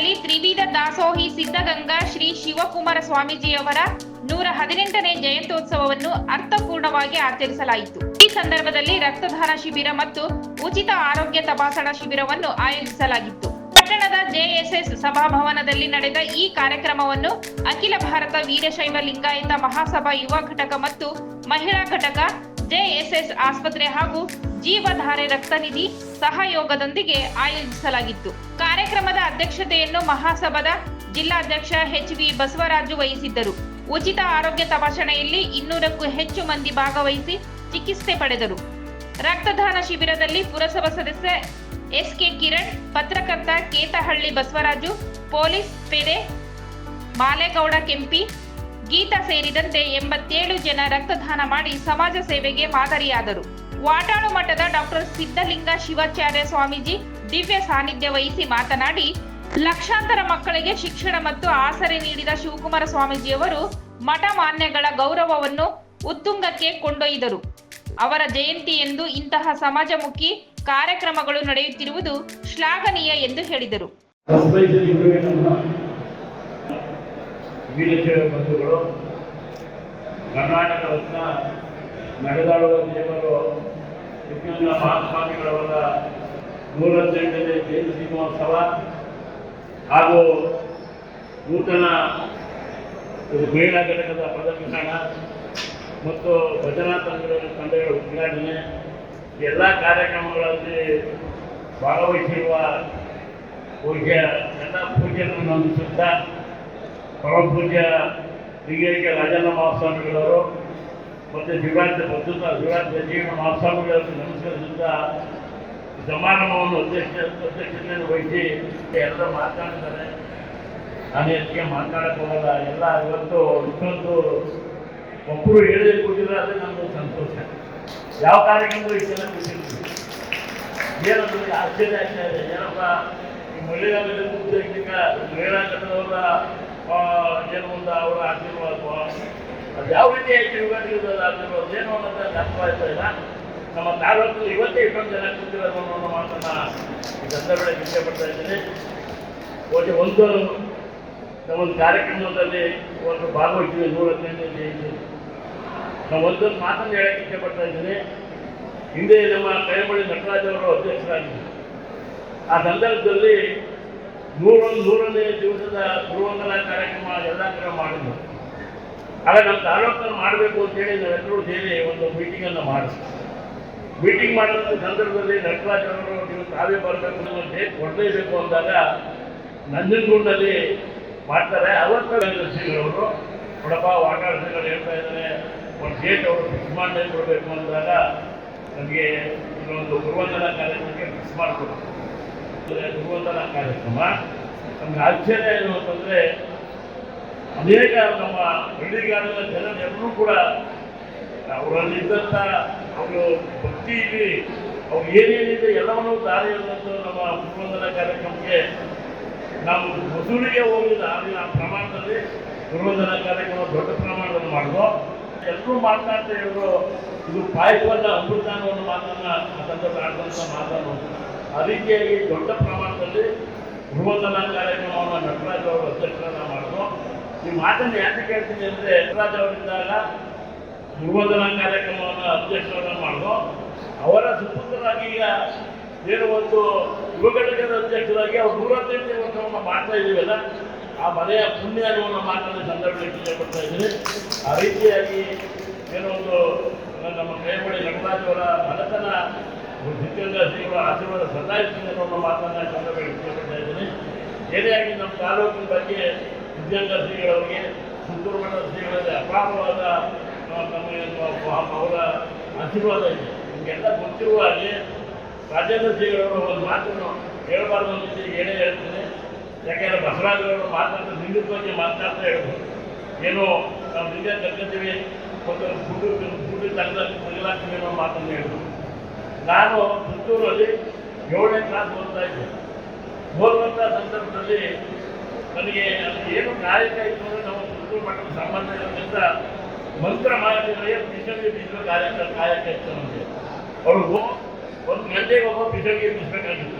ಸಂದರ್ಭದಲ್ಲಿ ತ್ರಿವಿಧ ದಾಸೋಹಿ ಸಿದ್ಧಗಂಗಾ ಶ್ರೀ ಶಿವಕುಮಾರ ಸ್ವಾಮೀಜಿಯವರ ನೂರ ಹದಿನೆಂಟನೇ ಜಯಂತ್ಯೋತ್ಸವವನ್ನು ಅರ್ಥಪೂರ್ಣವಾಗಿ ಆಚರಿಸಲಾಯಿತು. ಈ ಸಂದರ್ಭದಲ್ಲಿ ರಕ್ತದಾನ ಶಿಬಿರ ಮತ್ತು ಉಚಿತ ಆರೋಗ್ಯ ತಪಾಸಣಾ ಶಿಬಿರವನ್ನು ಆಯೋಜಿಸಲಾಗಿತ್ತು. ಪಟ್ಟಣದ ಜೆಎಸ್ಎಸ್ ಸಭಾಭವನದಲ್ಲಿ ನಡೆದ ಈ ಕಾರ್ಯಕ್ರಮವನ್ನು ಅಖಿಲ ಭಾರತ ವೀರಶೈವ ಲಿಂಗಾಯತ ಮಹಾಸಭಾ ಯುವ ಘಟಕ ಮತ್ತು ಮಹಿಳಾ ಘಟಕ ಜೆಎಸ್ಎಸ್ ಆಸ್ಪತ್ರೆ ಹಾಗೂ ಜೀವಧಾರೆ ರಕ್ತನಿಧಿ ಸಹಯೋಗದೊಂದಿಗೆ ಆಯೋಜಿಸಲಾಗಿತ್ತು. ಕಾರ್ಯಕ್ರಮದ ಅಧ್ಯಕ್ಷತೆಯನ್ನು ಮಹಾಸಭಾದ ಜಿಲ್ಲಾಧ್ಯಕ್ಷ ಎಚ್ ವಿ ಬಸವರಾಜು ವಹಿಸಿದ್ದರು. ಉಚಿತ ಆರೋಗ್ಯ ತಪಾಸಣೆಯಲ್ಲಿ ಇನ್ನೂರಕ್ಕೂ ಹೆಚ್ಚು ಮಂದಿ ಭಾಗವಹಿಸಿ ಚಿಕಿತ್ಸೆ ಪಡೆದರು. ರಕ್ತದಾನ ಶಿಬಿರದಲ್ಲಿ ಪುರಸಭಾ ಸದಸ್ಯ ಎಸ್ ಕೆ ಕಿರಣ್, ಪತ್ರಕರ್ತ ಕೇತಹಳ್ಳಿ ಬಸವರಾಜು, ಪೊಲೀಸ್ ಪೇದೆ ಮಾಲೇಗೌಡ ಕೆಂಪಿ ಗೀತಾ ಸೇರಿದಂತೆ ಎಂಬತ್ತೇಳು ಜನ ರಕ್ತದಾನ ಮಾಡಿ ಸಮಾಜ ಸೇವೆಗೆ ಮಾದರಿಯಾದರು. ವಾಟಾಳು ಮಠದ ಡಾಕ್ಟರ್ ಸಿದ್ಧಲಿಂಗ ಶಿವಾಚಾರ್ಯ ಸ್ವಾಮೀಜಿ ದಿವ್ಯ ಸಾನ್ನಿಧ್ಯ ವಹಿಸಿ ಮಾತನಾಡಿ, ಲಕ್ಷಾಂತರ ಮಕ್ಕಳಿಗೆ ಶಿಕ್ಷಣ ಮತ್ತು ಆಸರೆ ನೀಡಿದ ಶಿವಕುಮಾರ ಸ್ವಾಮೀಜಿಯವರು ಮಠ ಮಾನ್ಯಗಳ ಗೌರವವನ್ನು ಉತ್ತುಂಗಕ್ಕೆ ಕೊಂಡೊಯ್ದರು. ಅವರ ಜಯಂತಿ ಎಂದು ಇಂತಹ ಸಮಾಜಮುಖಿ ಕಾರ್ಯಕ್ರಮಗಳು ನಡೆಯುತ್ತಿರುವುದು ಶ್ಲಾಘನೀಯ ಎಂದು ಹೇಳಿದರು. ವೀರಶೈವ ಬಂಧುಗಳು, ಕರ್ನಾಟಕ ರತ್ನ, ನಡೆದಾಡುವ ದೇವರು, ವಿಜ್ಞಾನ ಮಹಾಸ್ವಾಮಿಗಳವರ ನೂರ ಹದಿನೆಂಟನೇ ಜಯಂತಿ ದೀಪೋತ್ಸವ ಹಾಗೂ ನೂತನ ಮಹಿಳಾ ಘಟಕದ ಪ್ರದರ್ಶನ ಮತ್ತು ಭಜನಾ ತಂಡಗಳ ತಂಡಗಳ ಉದ್ಘಾಟನೆ. ಎಲ್ಲ ಕಾರ್ಯಕ್ರಮಗಳಲ್ಲಿ ಭಾಗವಹಿಸಿರುವ ಪೂಜ್ಯ, ಎಲ್ಲ ಪೂಜ್ಯರನ್ನು ನಂಬಿಸುತ್ತಾ ಪರಮ ಪೂಜ್ಯ ಲಿಂಗೈಕ್ಯ ರಾಜಣ್ಣ ಮಹಾಸ್ವಾಮಿಗಳವರು ಮತ್ತು ಶಿವರಾಜ ಪ್ರಸ್ತುತ ಶಿವರಾಜ ಜೀವನ ಮಹಾಸ್ವಾಮಿಗಳನ್ನು ನಮಸ್ಕರಿಸುತ್ತಾ ಸಮಾರಂಭವನ್ನು ಅಧ್ಯಕ್ಷ ಅಧ್ಯಕ್ಷತೆಯನ್ನು ವಹಿಸಿ ಎಲ್ಲ ಮಾತನಾಡ್ತಾರೆ. ನಾನು ಹೆಚ್ಚಿಗೆ ಮಾತನಾಡಕ್ಕೆ ಎಲ್ಲ ಇವತ್ತು ಇಷ್ಟೊಂದು ಒಬ್ಬರು ಹೇಳಿ ಕೂತಿದ್ರೆ ಅದೇ ನಮ್ಮದು ಸಂತೋಷ. ಯಾವ ಕಾರ್ಯಕ್ರಮ ಇಷ್ಟೆಲ್ಲ ಕೂತಿರ್ತೀವಿ ಏನಂದ್ರೆ ಆಶ್ಚರ್ಯ ಆಗ್ತಾ ಇದೆ. ಏನಪ್ಪ, ಈ ಮಹಿಳಾ ಉದ್ದೇಶಿಕ ಮಹಿಳಾ ಘಟಕದವರ ಏನು ಒಂದು ಅವರ ಆಶೀರ್ವಾದ, ಅದು ಯಾವ ರೀತಿ ಆಶೀರ್ವಾದ ಆಶೀರ್ವಾದ, ಏನು ಅನ್ನೋದು ಅರ್ಥವಾಗ್ತಾ ಇಲ್ಲ. ನಮ್ಮ ತಾಲೂಕು ಇವತ್ತೇ ಇಷ್ಟೊಂದು ಜನ ಕೂತಿರೋದು ಅನ್ನೋ ಮಾತನ್ನ ಸಂದರ್ಭದಲ್ಲಿ ಇಷ್ಟಪಡ್ತಾ ಇದ್ದೀನಿ. ಒಟ್ಟು ಒಂದು ಒಂದು ಕಾರ್ಯಕ್ರಮದಲ್ಲಿ ಒಂದು ಭಾಗವಹಿಸಿದೆ ನೂರ ಹದಿನೈದು ಜಯಂತಿ. ನಾವು ಒಂದೊಂದು ಮಾತನ್ನು ಹೇಳಕ್ಕೆ ಇಷ್ಟಪಡ್ತಾ ಇದ್ದೀನಿ. ಹಿಂದೆ ನಮ್ಮ ಕೈಮಳಿ ನಟರಾಜ್ ಅವರು ಅಧ್ಯಕ್ಷರಾಗಿದ್ದರು. ಆ ಸಂದರ್ಭದಲ್ಲಿ ನೂರೊಂದು ನೂರನೇ ದಿವಸದ ಗುರುವಂದನ ಕಾರ್ಯಕ್ರಮ ಎಲ್ಲ ಕಡೆ ಮಾಡಿದ್ರು. ಆಗ ನಮ್ಮ ತಾಲೂಕನ್ನು ಮಾಡಬೇಕು ಅಂತೇಳಿ ನಾವೆಲ್ಲರೂ ಸೇರಿ ಒಂದು ಮೀಟಿಂಗನ್ನು ಮಾಡಿದ್ವಿ. ಮೀಟಿಂಗ್ ಮಾಡಿದ ಸಂದರ್ಭದಲ್ಲಿ ನಟರಾಜರವರು ನೀವು ತಾವೇ ಬರಬೇಕು ಅನ್ನೋ ಡೇಟ್ ಕೊಡಲೇಬೇಕು ಅಂದಾಗ ನಂಜನಗೂಡಿನಲ್ಲಿ ಮಾಡ್ತಾರೆ. ಅವತ್ತು ಶ್ರೀಗಳವರು ಕೊಡಪ್ಪ ವಾಟಾಳ್ ಶ್ರೀಗಳು ಹೇಳ್ತಾ ಇದ್ದಾರೆ. ಒಂದು ಡೇಟ್ ಅವರು ಫಿಕ್ಸ್ ಮಾಡಲೇ ಕೊಡಬೇಕು ಅಂದಾಗ ನಮಗೆ ಇನ್ನೊಂದು ಗುರುವಂದನ ಕಾರ್ಯಕ್ರಮಕ್ಕೆ ಫಿಕ್ಸ್ ಮಾಡಿಕೊಡು ಗುರುವಂದನಾ ಕಾರ್ಯಕ್ರಮ. ನಮ್ಗೆ ಆಶ್ಚರ್ಯ ಏನು ಅಂತಂದರೆ, ಅನೇಕ ನಮ್ಮ ಹಳ್ಳಿಗಾಡಿನ ಜನರೆಲ್ಲರೂ ಕೂಡ ಅವರಲ್ಲಿದ್ದಂಥ ಅವರು ಭಕ್ತಿ ಇಲ್ಲಿ ಅವ್ರು ಏನೇನಿದೆ ಎಲ್ಲವನ್ನೂ ದಾರಿ ಇರುವಂಥ ನಮ್ಮ ಗುರುವಂದನ ಕಾರ್ಯಕ್ರಮಕ್ಕೆ ನಾವು ಮಸೂರಿಗೆ ಹೋಗಿಲ್ಲ ಅಲ್ಲಿ ಆ ಪ್ರಮಾಣದಲ್ಲಿ ಗುರುವಂದನ ಕಾರ್ಯಕ್ರಮ ದೊಡ್ಡ ಪ್ರಮಾಣದಲ್ಲಿ ಮಾಡಿದ್ವು. ಎಲ್ಲರೂ ಮಾತನಾಡ್ತಾ ಇದ್ರು ಇದು ಪಾಯಸವನ್ನ ಅಮೃತಾನವನ್ನು ಮಾತನ್ನ ಆ ಸಂದರ್ಭ ಮಾತನ್ನು. ರೀತಿಯಾಗಿ ದೊಡ್ಡ ಪ್ರಮಾಣದಲ್ಲಿ ಗುರುವಂದನಾ ಕಾರ್ಯಕ್ರಮವನ್ನು ನಟರಾಜ್ ಅವರು ಅಧ್ಯಕ್ಷರನ್ನ ಮಾಡಿದ್ರು. ಈ ಮಾತನ್ನು ಯಾಕೆ ಕೇಳ್ತೀನಿ ಅಂದರೆ ನಟರಾಜ್ ಅವರಿದ್ದಾಗ ಗುರುವಂದನಾ ಕಾರ್ಯಕ್ರಮವನ್ನು ಅಧ್ಯಕ್ಷರನ್ನ ಮಾಡಿದ್ರು. ಅವರ ಸುಪುತ್ರರಾಗಿ ಈಗ ಏನು ಒಂದು ಯುವ ಅಧ್ಯಕ್ಷರಾಗಿ ಅವ್ರು ನೂರ ಹದಿನೆಂಟನೇ ವರ್ಷವನ್ನು ಮಾಡ್ತಾ ಇದ್ದೀವಲ್ಲ ಆ ಮನೆಯ ಪುಣ್ಯ ಅನ್ನುವ ಮಾತನ್ನು ಸಂದರ್ಭದಲ್ಲಿ ಕೊಡ್ತಾ ಇದ್ದೀನಿ. ಆ ರೀತಿಯಾಗಿ ಏನೋ ಒಂದು ನಮ್ಮ ಕೈಮಡಿ ನಟರಾಜ್ ಅವರ ಮನತನ ಸಿದ್ಧಗಂಗಾ ಶ್ರೀಗಳ ಆಶೀರ್ವಾದ ಸದಾ ಇರ್ತೀನಿ ಅನ್ನೋ ಮಾತನ್ನು ಇಷ್ಟಪಡ್ತಾ ಇದ್ದೀನಿ. ಏನೇ ಆಗಿ ನಮ್ಮ ತಾಲೂಕಿನ ಬಗ್ಗೆ ಸಿದ್ಧಗಂಗಾ ಶ್ರೀಗಳವರಿಗೆ ಸುತ್ತೂರು ಮಠದ ಶ್ರೀಗಳಲ್ಲಿ ಅಪಾರವಾದ ಏನು ಅವರ ಆಶೀರ್ವಾದ ಇದೆ. ನಿಮಗೆಲ್ಲ ಗೊತ್ತಿರುವ ಹಾಗೆ ರಾಜೇಂದ್ರ ಶ್ರೀಗಳವರು ಒಂದು ಮಾತನ್ನು ಹೇಳಬಾರ್ದು ಅಂತ ಏನೇ ಹೇಳ್ತೀನಿ. ಯಾಕೆಂದರೆ ಬಸವರಾಜರವರು ಮಾತಾಡ್ತಾ ನಿಂದಿದ ಬಗ್ಗೆ ಮಾತಾಡ್ತಾ ಹೇಳ್ಬೋದು ಏನೋ ನಾವು ಲಿಂಗ ಕರ್ಕೊತೀವಿ ಒಂದು ಗುಡ್ಡು ಗುಡ್ಡು ತಗಲಾಗ್ತೀವಿ ಅನ್ನೋ ಮಾತನ್ನು ಹೇಳಿದ್ರು. ನಾನು ಪುತ್ತೂರಲ್ಲಿ ಏಳನೇ ಕ್ಲಾಸ್ ಓದ್ತಾ ಇದ್ದೆ. ಓದುವಂಥ ಸಂದರ್ಭದಲ್ಲಿ ನನಗೆ ಅದು ಏನು ಕಾಯಕ ಇತ್ತು ಅಂದರೆ ನಮ್ಮ ಪುತ್ತೂರು ಮಠದ ಸಂಬಂಧ ಇರೋದ್ರಿಂದ ಮಂತ್ರ ಮಾಡಿದ್ರೆ ಪಿಸಂಗಿ ಬೀಸುವ ಕಾಯಕ ಕಾಯಕ ಇತ್ತು ನಮಗೆ. ಅವ್ರಿಗೂ ಒಂದು ಗಂಟೆಗೆ ಒಬ್ಬ ಪಿಸಂಗಿ ಬೀಸಬೇಕಾಗಿತ್ತು.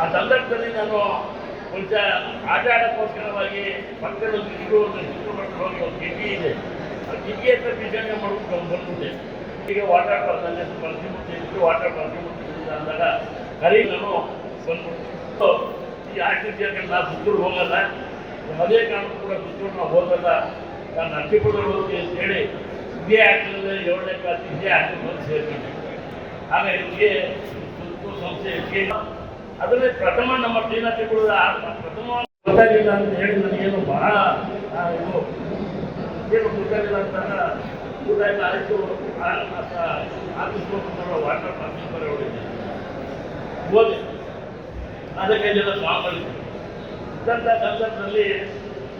ಆ ಸಂದರ್ಭದಲ್ಲಿ ನಾನು ಕೊಂಚ ಆಟ ಆಡೋಕ್ಕೋಸ್ಕರವಾಗಿ ಪಕ್ಕದ ಒಂದು ಇದು ಒಂದು ಹೋಗಿ ಒಂದು ಇದೆ. ಆ ಕಿಟಕಿ ಹತ್ರ ವಿಚಾರಣೆ ಮಾಡ್ಕೊಂಡು ಬಂದ್ಬಿಟ್ಟೆ. ಈಗ ವಾಟರ್ ಪರ್ಫ್ಯೂಮ್ ಇತ್ತು ವಾಟರ್ ಪರ್ಫ್ಯೂಮ್ ಅಂದಾಗ ಕರಿ ನಾನು ಬಂದ್ಬಿಟ್ಟು ಈ ಆಕ್ಟಿವಿಟಿ ನಾವು ಸುತ್ತೂರು ಹೋಗಲ್ಲ. ಯಾವುದೇ ಕಾರಣಕ್ಕೂ ಕೂಡ ಸುತ್ತೂರು ನಾವು ಹೋಗಲ್ಲ. ನಾನು ನರಸೀಪುರದಲ್ಲಿ ಹೋಗ್ತೀನಿ ಅಂತ ಹೇಳಿ ಇದೇ ಆಗ್ತದೆ ಏಳನೇ ಕ್ಲಾಸ್ ಇದೇ ಆಗ್ತದೆ ಬಂದು ಸೇರ್ಕೊಂಡೆ. ಆಗ ಇವರಿಗೆ ಸುತ್ತೂರು ಸಂಸ್ಥೆ ಅದರಲ್ಲಿ ಪ್ರಥಮ ನಮ್ಮ ಶ್ರೀನಾಥಿಪುರದ ಪ್ರಥಮ ಗೊತ್ತಾಗಿಲ್ಲ ಅಂತ ಹೇಳಿ ನನಗೇನು ಬಹಳ ಆ, ಇದು ಏನು ಗೊತ್ತಾಗಿಲ್ಲ ಅಂತ ಊಟ ಆಯಿತು. ವಾಟರ್ ಹೊಡಿದ್ದೆ ಹೋದೆ ಅದಕ್ಕೆ ಜನ ಸ್ವಾಮಿಗಳಿದ್ರು ಇದ್ದಂಥ ಸಂದರ್ಭದಲ್ಲಿ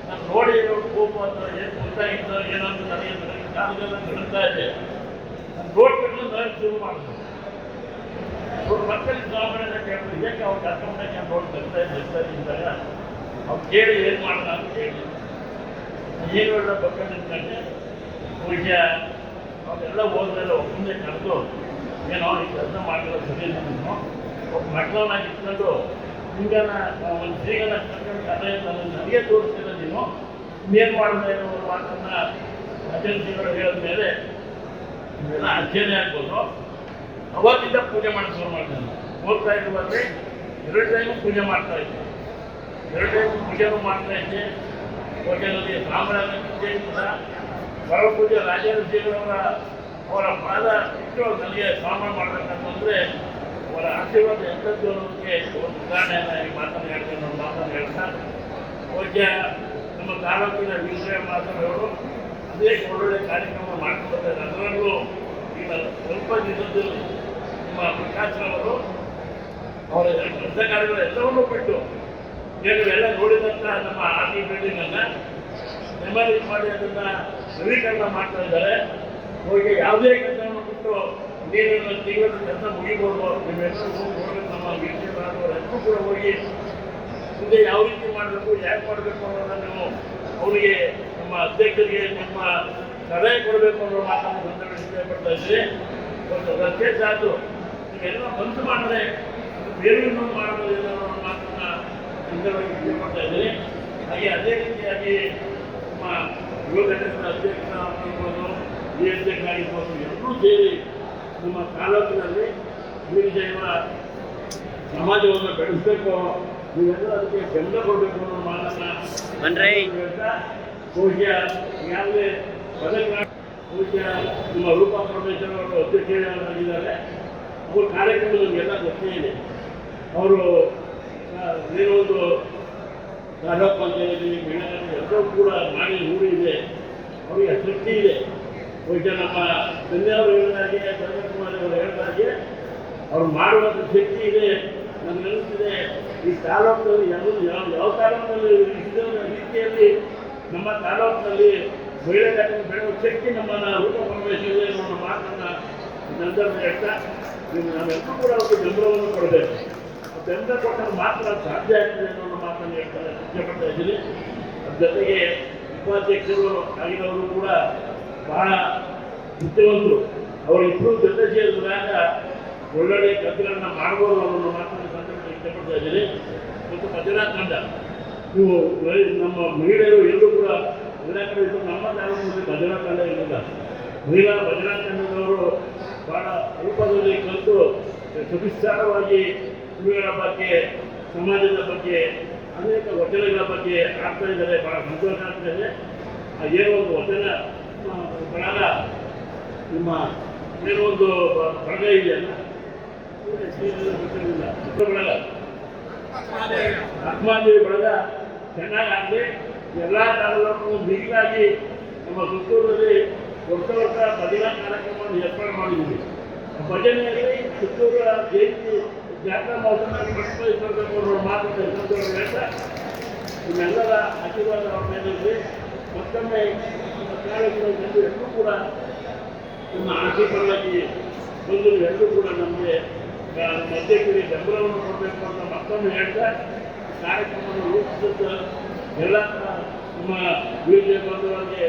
ನಾನು ನೋಡಿ ಕೋಪ ಅಂತ ಏನು ಗೊತ್ತಾಗಿತ್ತು ಏನಂತ ನನಗೆ ಕಾಲದೆಲ್ಲ ಬಿಡ್ತಾ ಇದೆ ನೋಡ್ಬಿಟ್ಟು ನಾನು ಶುರು ಮಾಡಬೇಕು ಅವ್ರ ಮಕ್ಕಳಿಗೆ ಸ್ವಾಮಿಗಳನ್ನ ಕೇಳಿದ್ರು ಏಕೆ ಅವ್ರು ಕರ್ಕೊಂಡಾಗ ನೋಡಿ ಬರ್ತಾ ಇದ್ದ ಬರ್ತಾ ಇದ್ದಾಗ ಅವ್ರು ಕೇಳಿ ಏನು ಮಾಡೋಣ ಅಂತ ಹೇಳಿ ಏನು ಹೇಳೋ ಪಕ್ಕ ನಿಂತ್ಕೊಂಡೆ ಹೋದ್ಮೇಲೆ ಒಬ್ಬನೇ ಕರೆದು, ಏನೋ ಈ ಕೆಲಸ ಮಾಡಿರೋ ಸರಿ ನಾನು ಒಬ್ಬ ಮಕ್ಕಳನ್ನಾಗಿ ಇಟ್ಕೊಂಡು ಹಿಂಗನ ಒಂದು ಸೀಗನ ಕರ್ಕೊಂಡು ಕಥೆ ನನಗೆ ತೋರಿಸ್ತಿಲ್ಲ ನೀನು? ಇನ್ನೇನು ಮಾಡಿದೆ ಅನ್ನೋ ಮಾತನ್ನ ಅಜೆನ್ಸಿಗಳು ಹೇಳಿದ ಮೇಲೆ ಇವೆಲ್ಲ ಅಧ್ಯಯನ ಆಗ್ಬೋದು. ಅವತ್ತಿಂದ ಪೂಜೆ ಮಾಡಿ ಶುರು ಮಾಡ್ತಾನೆ ಹೋಗ್ತಾ ಇರುವಾಗಲೇ ಎರಡು ಟೈಮು ಪೂಜೆ ಮಾಡ್ತಾ ಇದ್ದೆ. ಎರಡು ಟೈಮು ಪೂಜೆನೂ ಮಾಡ್ತಾ ಇದ್ದೆ. ಹೋಟೆಲಲ್ಲಿ ಸಾಂಬ್ರಾಜ್ಯ ಪೂಜೆ ಕೂಡ ಪರಮ ಅವರ ಪಾದ ಇಟ್ಟು ನನಗೆ ಸ್ನಾನ ಮಾಡಬೇಕಂತಂದ್ರೆ ಅವರ ಆಶೀರ್ವಾದ ಎಂಥದ್ದು ಅನ್ನೋದಕ್ಕೆ ಒಂದು ಉದಾಹರಣೆಯನ್ನು ಈ ಮಾತನ್ನು ಹೇಳ್ತೇನೆ, ಒಂದು ಮಾತನ್ನು ಹೇಳ್ತಾ ಪೂಜ್ಯ ನಮ್ಮ ತಾಲೂಕಿನ ವಿಷಯ ಮಾತನಾಡೋರು ಅದೇ ಒಳ್ಳೊಳ್ಳೆ ಕಾರ್ಯಕ್ರಮ ಮಾಡ್ಕೊಳ್ತಾರೆ. ಅದರಲ್ಲೂ ಈಗ ಸ್ವಲ್ಪ ದಿನದಲ್ಲಿ ನಿಮ್ಮ ಪ್ರಕಾಶ್ರವರು ಅವರ ಕೆಲಸ ಕಾರ್ಯಗಳು ಎಲ್ಲವನ್ನೂ ಬಿಟ್ಟು ಎಲ್ಲ ನೋಡಿದಂಥ ನಮ್ಮ ಆರ್ ಟಿ ಬಿಲ್ಡಿಂಗ್ ಮಾಡಿ ಅದನ್ನ ನವೀಕರಣ ಮಾಡ್ತಾ ಇದ್ದಾರೆ. ಹೋಗಿ ಯಾವುದೇ ಕೆಲಸವನ್ನು ಬಿಟ್ಟು ನೀರನ್ನು ತಿಂಗಳ ಕೆಲಸ ಮುಗಿಬೋದು. ನೀವೆಲ್ಲರೂ ಹೋಗಿ ನಮ್ಮ ವೀಕ್ಷಕರಾದವರೆಲ್ಲರೂ ಕೂಡ ಹೋಗಿ ಮುಂದೆ ಯಾವ ರೀತಿ ಮಾಡಬೇಕು ಯಾಕೆ ಮಾಡಬೇಕು ಅನ್ನೋದನ್ನು ನೀವು ಅವರಿಗೆ ನಮ್ಮ ಅಧ್ಯಕ್ಷರಿಗೆ ನಿಮ್ಮ ಸಲಹೆ ಕೊಡಬೇಕು ಅನ್ನೋ ಮಾತನ್ನು ಸಂದರ್ಭ ಇಷ್ಟಪಡ್ತಾ ಇದ್ದೀರಿ. ಒಂದು ರಸ್ತೆ ಸಾಧು ನೀವೆಲ್ಲ ಬಂದು ಮಾಡಿದ್ರೆ ಬೇರೆ ಮಾಡೋದಿಲ್ಲ ಅನ್ನೋ ಮಾತನ್ನು ಸುಂದರವಾಗಿ ಇದ್ದೀನಿ ಹಾಗೆ ಅದೇ ರೀತಿಯಾಗಿ ನಮ್ಮ ಯುವ ಘಟಕದ ಅಧ್ಯಕ್ಷರಾಗಿರ್ಬೋದು ಈ ಅಧ್ಯಕ್ಷರಾಗಿರ್ಬೋದು ಎಲ್ಲರೂ ಸೇರಿ ನಮ್ಮ ತಾಲೂಕಿನಲ್ಲಿ ವೀರಶೈವ ಸಮಾಜವನ್ನು ಬೆಳೆಸಬೇಕು. ನೀವೆಲ್ಲ ಅದಕ್ಕೆ ಬೆಂಬಲ ಕೊಡಬೇಕು ಅನ್ನೋ ಮಾತನ್ನ ಬಂದ್ರೆ ಪೂಜ್ಯ ಈಗಾಗಲೇ ಪದಕ ಪೂಜ್ಯ ನಮ್ಮ ರೂಪಾ ಪರಮೇಶ್ವರ್ ಅವರು ಅಧ್ಯಕ್ಷರಾಗಿದ್ದಾರೆ. ಅವ್ರ ಕಾರ್ಯಕ್ರಮ ನಮಗೆಲ್ಲ ಗೊತ್ತೇ ಇದೆ. ಅವರು ಏನೋ ಒಂದು ತಾಲೂಕು ಪಂಚಾಯತಿ ಮೆಣಗಟ್ಟಿ ಎಲ್ಲರೂ ಕೂಡ ಮಾಡಿ ಊರಿದೆ ಅವರಿಗೆ ತೃಪ್ತಿ ಇದೆ. ಬಹುಶಃ ನಮ್ಮ ತಂದೆಯವರು ಹೇಳಿದಾಗೆ ಚಂದ್ರಕುಮಾರ್ ಅವರು ಹೇಳಿದಾಗೆ ಅವ್ರು ಮಾಡುವಂಥ ಶಕ್ತಿ ಇದೆ ನನಗೆ ನೆನಪಿದೆ. ಈ ತಾಲೂಕಿನಲ್ಲಿ ಯಾವ ಯಾವ ತಾಲೂಕಿನಲ್ಲಿ ರೀತಿಯಲ್ಲಿ ನಮ್ಮ ತಾಲೂಕಿನಲ್ಲಿ ಮಹಿಳೆಯರನ್ನು ಬೆಳೆಯುವ ಶಕ್ತಿ ನಮ್ಮನ್ನ ರೂಪ ಪರಮೇಶ್ವರ ಅನ್ನೋ ಮಾತನ್ನ ನಂತರ ಹೇಳ್ತಾ ನೀವು ನಾವೆಲ್ಲರೂ ಕೂಡ ಅವ್ರಿಗೆ ಬೆಂಬಲವನ್ನು ಕೊಡಬೇಕು. ಬೆಂಬಲ ಕೊಟ್ಟರೆ ಮಾತ್ರ ಸಾಧ್ಯ ಆಗ್ತದೆ ಅನ್ನೋ ಹೇಳ್ತಾರೆ ಇಷ್ಟಪಡ್ತಾ ಇದ್ದೀನಿ ಅದ್ರ ಜೊತೆಗೆ ಉಪಾಧ್ಯಕ್ಷರು ಆಗಿರೋರು ಕೂಡ ಬಹಳ ಬುದ್ಧಿವಂತರು. ಅವರಿಬ್ಬರು ಜೊತೆ ಸೇರಿದಾಗ ಒಳ್ಳೊಳ್ಳೆ ಕೆಲಸಗಳನ್ನ ಮಾಡ್ಬೋದು ಅನ್ನೋ ಮಾತನ್ನು ಸಂದರ್ಭ ಇಷ್ಟಪಡ್ತಾ ಇದ್ದೀನಿ ಮತ್ತು ಭಜನಾ ತಂಡ ನೀವು ನಮ್ಮ ಮಹಿಳೆಯರು ಎಲ್ಲರೂ ಕೂಡ ಎಲ್ಲ ಕಡೆ ಇದ್ದು ನಮ್ಮ ತಾಲೂಕಿನಲ್ಲಿ ಭಜನಾ ತಂಡ ಇರಲಿಲ್ಲ. ಮಹಿಳಾ ಭಜನಾ ತಂಡದವರು ಬಹಳ ರೂಪದಲ್ಲಿ ಕಲಿತು, ಸುವಿಸ್ತಾರವಾಗಿ ಇವುಗಳ ಬಗ್ಗೆ, ಸಮಾಜದ ಬಗ್ಗೆ ಅನೇಕ ವಚನಗಳ ಬಗ್ಗೆ ಆಗ್ತಾ ಇದ್ದಾರೆ ಬಹಳ ಸಂತೋಷ ಆಗ್ತಾ ಇದೆ. ಏನೋ ಒಂದು ವಚನ ಪ್ರಾಣ, ನಿಮ್ಮ ಏನೋ ಒಂದು ಪ್ರಣ ಬಳಗ ಇದೆಯಲ್ಲ ಬಳಗ ಚೆನ್ನಾಗಿ ಆಗಲಿ. ಚೆನ್ನಾಗಾಗಲಿ ಎಲ್ಲ ಕಾಲದಲ್ಲೂ ಮಿಗಿಲಾಗಿ ನಮ್ಮ ಸುತ್ತೂರಲ್ಲಿ ಹೊಸ ಹೊಸ ಭಜನಾ ಕಾರ್ಯಕ್ರಮವನ್ನು ಏರ್ಪಾಡು ಮಾಡಿದ್ದೀವಿ. ಭಜನೆಯಲ್ಲಿ ಸುತ್ತೂರ ಜಯಂತಿ ನಿಮ್ಮೆಲ್ಲರ ಆಶೀರ್ವಾದ ಅವ್ರ ಮತ್ತೊಮ್ಮೆ ಕಾರ್ಯಕ್ರಮ ಜನರು ಎಲ್ಲರೂ ಕೂಡ ನಿಮ್ಮ ಆಶೀರ್ವಾದವಾಗಿ ಬಂದು ಎಲ್ಲರೂ ಕೂಡ ನಮಗೆ ನಮ್ಮ ಅಧ್ಯಕ್ಷರಿಗೆ ಬೆಂಬಲವನ್ನು ಕೊಡಬೇಕು ಅಂತ ಮತ್ತೊಮ್ಮೆ ಹೇಳ್ತಾ ಕಾರ್ಯಕ್ರಮವನ್ನು ರೂಪಿಸುತ್ತೆ ಎಲ್ಲ ನಮ್ಮ ವೀರಜಯ ಬಂಧುಗಳಿಗೆ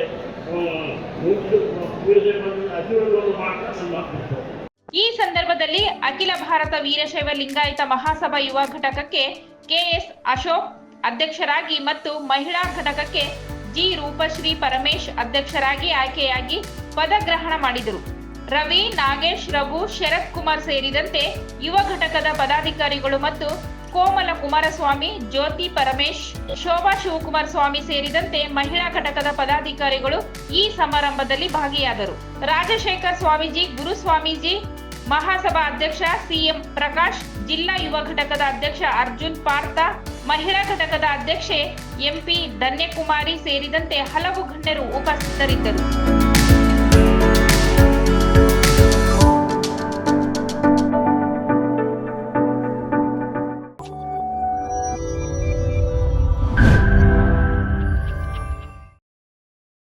ವೀರಜಯ ಬಂಧುಗಳ ಆಶೀರ್ವಾದವನ್ನು ಮಾಡ್ತಾ ನನ್ನ ಮಾತು. ಈ ಸಂದರ್ಭದಲ್ಲಿ ಅಖಿಲ ಭಾರತ ವೀರಶೈವ ಲಿಂಗಾಯತ ಮಹಾಸಭಾ ಯುವ ಘಟಕಕ್ಕೆ ಕೆಎಸ್ ಅಶೋಕ್ ಅಧ್ಯಕ್ಷರಾಗಿ ಮತ್ತು ಮಹಿಳಾ ಘಟಕಕ್ಕೆ ಜಿ ರೂಪಶ್ರೀ ಪರಮೇಶ್ ಅಧ್ಯಕ್ಷರಾಗಿ ಆಯ್ಕೆಯಾಗಿ ಪದಗ್ರಹಣ ಮಾಡಿದರು. ರವಿ, ನಾಗೇಶ್, ರಘು ಶರತ್ ಕುಮಾರ್ ಸೇರಿದಂತೆ ಯುವ ಘಟಕದ ಪದಾಧಿಕಾರಿಗಳು ಮತ್ತು ಕೋಮಲ ಕುಮಾರಸ್ವಾಮಿ, ಜ್ಯೋತಿ ಪರಮೇಶ್, ಶೋಭಾ ಶಿವಕುಮಾರ್ ಸ್ವಾಮಿ ಸೇರಿದಂತೆ ಮಹಿಳಾ ಘಟಕದ ಪದಾಧಿಕಾರಿಗಳು ಈ ಸಮಾರಂಭದಲ್ಲಿ ಭಾಗಿಯಾದರು. ರಾಜಶೇಖರ್ ಸ್ವಾಮೀಜಿ, ಗುರು ಸ್ವಾಮೀಜಿ, ಮಹಾಸಭಾ ಅಧ್ಯಕ್ಷ ಸಿಎಂ ಪ್ರಕಾಶ್, ಜಿಲ್ಲಾ ಯುವ ಘಟಕದ ಅಧ್ಯಕ್ಷ ಅರ್ಜುನ್ ಪಾರ್ಥ, ಮಹಿಳಾ ಘಟಕದ ಅಧ್ಯಕ್ಷೆ ಎಂಪಿ ಧನ್ಯಕುಮಾರಿ ಸೇರಿದಂತೆ ಹಲವು ಗಣ್ಯರು ಉಪಸ್ಥಿತರಿದ್ದರು.